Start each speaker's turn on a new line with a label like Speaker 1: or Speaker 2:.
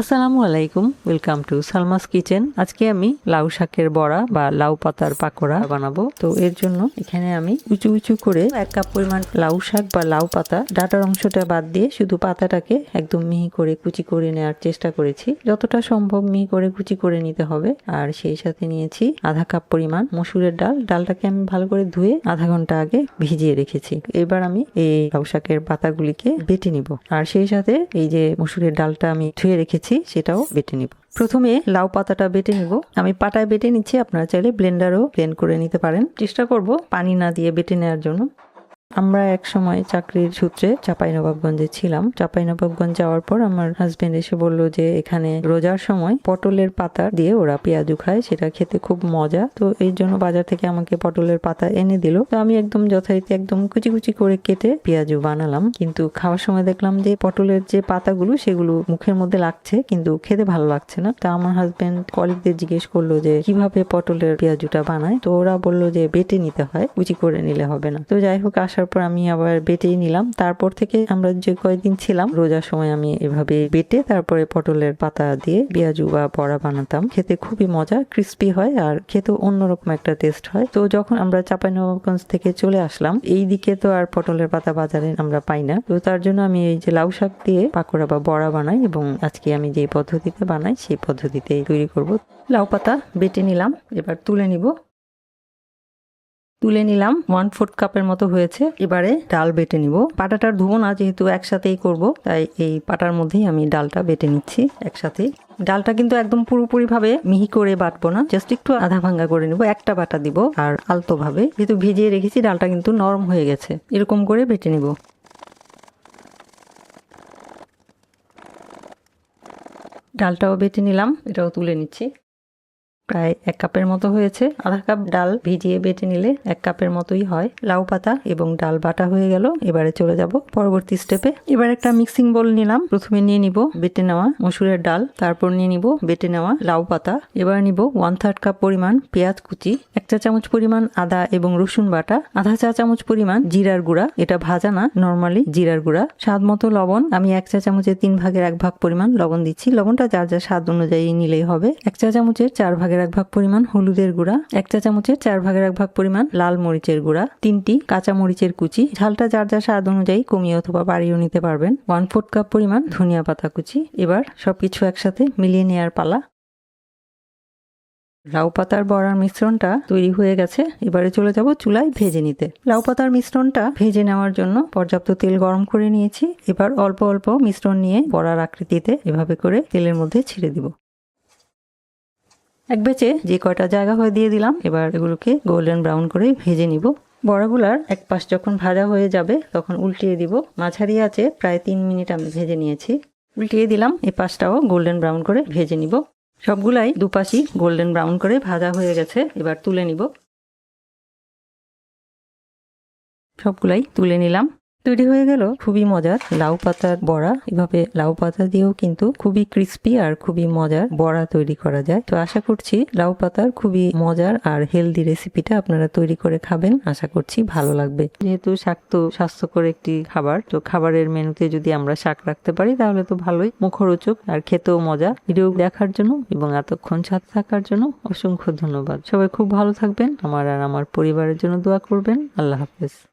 Speaker 1: আসসালামু আলাইকুম welcome to Salma's kitchen. আজকে আমি লাউ শাকের বড়া বা লাউ পাতার পাকোড়া বানাবো। তো এর জন্য এখানে আমি উঁচু উঁচু করে এক কাপ পরিমাণ লাউ শাক বা লাউ পাতা, ডাটার অংশটা বাদ দিয়ে শুধু পাতাটাকে একদম মিহি করে কুচি করে নেওয়ার চেষ্টা করেছি। যতটা সম্ভব মিহি করে কুচি করে নিতে হবে। আর সেই সাথে নিয়েছি আধা কাপ পরিমাণ মসুরের ডাল। ডালটাকে আমি ভালো করে ধুয়ে আধা ঘণ্টা আগে ভিজিয়ে রেখেছি। এবার আমি এই লাউ শাকের পাতাগুলিকে বেটে নিব। আর সেই সাথে এই যে মসুরের ডালটা আমি ধুয়ে রেখেছি সেটাও বেটে নিব। প্রথমে লাউ পাতাটা বেটে নিব। আমি পাটায় বেটে নিচ্ছি, আপনারা চাইলে ব্লেন্ডারও ব্লেন্ড করে নিতে পারেন। চেষ্টা করব পানি না দিয়ে বেটে নেওয়ার জন্য। আমরা এক সময় চাকরির সূত্রে চাঁপাইনবাবগঞ্জে ছিলাম। চাঁপাইনবাবগঞ্জ যাওয়ার পর আমার হাজবেন্ড এসে বলল যে, এখানে রোজার সময় পটলের পাতা দিয়ে ওরা পেঁয়াজু খায়, সেটা খেতে খুব মজা। তো এই জন্য বাজার থেকে আমাকে পটলের পাতা এনে দিল। তো আমি একদম যথারীতি একদম কুচি কুচি করে কেটে পেঁয়াজু বানালাম। কিন্তু খাওয়ার সময় দেখলাম যে, পটলের যে পাতাগুলো, সেগুলো মুখের মধ্যে লাগছে, কিন্তু খেতে ভালো লাগছে না। তা আমার হাজবেন্ড কলিগদের জিজ্ঞেস করল যে, কীভাবে পটলের পেঁয়াজুটা বানায়? তো ওরা বলল যে, বেটে নিতে হয়, কুচি করে নিলে হবে না। তো যাই হোক আসার পর আমি আবার বেটেই নিলাম। তারপর থেকে আমরা যে কয়েকদিন ছিলাম, রোজার সময় আমি এভাবে বেটে তারপরে পটলের পাতা দিয়ে পেঁয়াজু বা বড়া বানাতাম। খেতে খুবই মজা ক্রিস্পি হয় আর খেতে অন্যরকম একটা টেস্ট হয়। তো যখন আমরা চাঁপাইনবাবগঞ্জ থেকে চলে আসলাম, এই দিকে তো আর পটলের পাতা বাজারে আমরা পাই না। তো তার জন্য আমি এই যে লাউ শাক দিয়ে পাকোড়া বা বড়া বানাই এবং আজকে আমি যে পদ্ধতিতে বানাই, সেই পদ্ধতিতে তৈরি করব। লাউ পাতা বেটে নিলাম, এবার তুলে নিব। তুলে নিলাম। ওয়ান ফোর্থ কাপের মতো হয়েছে। এবারে ডাল বেটে নিব। পাটাটার ধুবো না যেহেতু একসাথেই করব, তাই এই পাটার মধ্যেই আমি ডালটা বেটে নিচ্ছি একসাথে ডালটা কিন্তু একদম পুরোপুরি ভাবে মিহি করে বাটবো না জাস্ট একটু আধা ভাঙ্গা করে নিব, একটা বাটা দিব, আর আলতো ভাবে যেহেতু ভিজিয়ে রেখেছি, ডালটা কিন্তু নরম হয়ে গেছে। এরকম করে বেটে নিব। ডালটাও বেটে নিলাম, এটাও তুলে নিচ্ছি। প্রায় এক কাপের মতো হয়েছে। আধা কাপ ডাল ভিজিয়ে বেটে নিলে এক কাপের মতোই হয়। লাউ পাতা এবং ডাল বাটা হয়ে গেল। এবারে চলে যাব পরবর্তী স্টেপে এবার একটা মিক্সিং বোল নিলাম। প্রথমে নিয়ে নিব বেটে নেওয়া মসুরের ডাল, তারপর নিয়ে নিব বেটে নেওয়া লাউ পাতা। এবার নিব ওয়ান থার্ড কাপ পরিমাণ পেঁয়াজ কুচি, এক চা চামচ পরিমাণ আদা এবং রসুন বাটা, আধা চা চামচ পরিমাণ জিরার গুঁড়া। এটা ভাজা না নর্মালি জিরার গুঁড়া। স্বাদ মতো লবণ। আমি এক চা চামচের তিন ভাগের এক ভাগ পরিমাণ লবণ দিচ্ছি। লবণটা যার যা স্বাদ অনুযায়ী নিলেই হবে। এক চা চামচের চার ভাগের এক ভাগ পরিমাণ হলুদের গুঁড়া, এক চা চামচের চার ভাগের এক ভাগ পরিমাণ লাল মরিচের গুঁড়া, তিনটি কাঁচা মরিচের কুচি। ঝালটা যার যা স্বাদ অনুযায়ী কমিয়ে অথবা বাড়িয়েও নিতে পারবেন। ওয়ান ফোর্থ কাপ পরিমাণ ধনিয়া পাতা কুচি। এবার সবকিছু একসাথে মিলিয়ে নেওয়ার পালা। লাউ পাতার বড়ার মিশ্রণটা তৈরি হয়ে গেছে। এবারে চলে যাব চুলায় ভেজে নিতে। লাউ পাতার মিশ্রণটা ভেজে নেওয়ার জন্য পর্যাপ্ত তেল গরম করে নিয়েছি। এবার অল্প অল্প মিশ্রণ নিয়ে বড়ার আকৃতিতে এভাবে করে তেলের মধ্যে ছেড়ে দিব। এক বেচে যে কয়টা জায়গা হয়ে দিয়ে দিলাম, এবার এগুলোকে গোল্ডেন ব্রাউন করে ভেজে নিব। বড়াগুলার এক পাশ যখন ভাজা হয়ে যাবে, তখন উল্টিয়ে দিব। মাঝারি আছে প্রায় তিন মিনিট আমি ভেজে নিয়েছি। উল্টিয়ে দিলাম এই পাশটাও গোল্ডেন ব্রাউন করে ভেজে নিব। সবগুলাই দুপাশই গোল্ডেন ব্রাউন করে ভাজা হয়ে গেছে, এবার তুলে নিব। সবগুলাই তুলে নিলাম। তৈরি হয়ে গেল খুবই মজার লাউ পাতার বড়া। এভাবে লাউ পাতা দিয়েও কিন্তু খুবই ক্রিস্পি আর খুবই মজার বড়া তৈরি করা যায়। তো আশা করছি লাউ পাতার খুবই মজার আর হেলদি রেসিপিটা আপনারা তৈরি করে খাবেন। আশা করছি ভালো লাগবে। যেহেতু শাক তো স্বাস্থ্যকর একটি খাবার, তো খাবারের মেনুতে যদি আমরা শাক রাখতে পারি তাহলে তো ভালোই। মুখরোচক আর খেতেও মজা। ভিডিও দেখার জন্য এবং এতক্ষণ সাথে থাকার জন্য অসংখ্য ধন্যবাদ। সবাই খুব ভালো থাকবেন। আমার আর আমার পরিবারের জন্য দোয়া করবেন। আল্লাহ হাফেজ।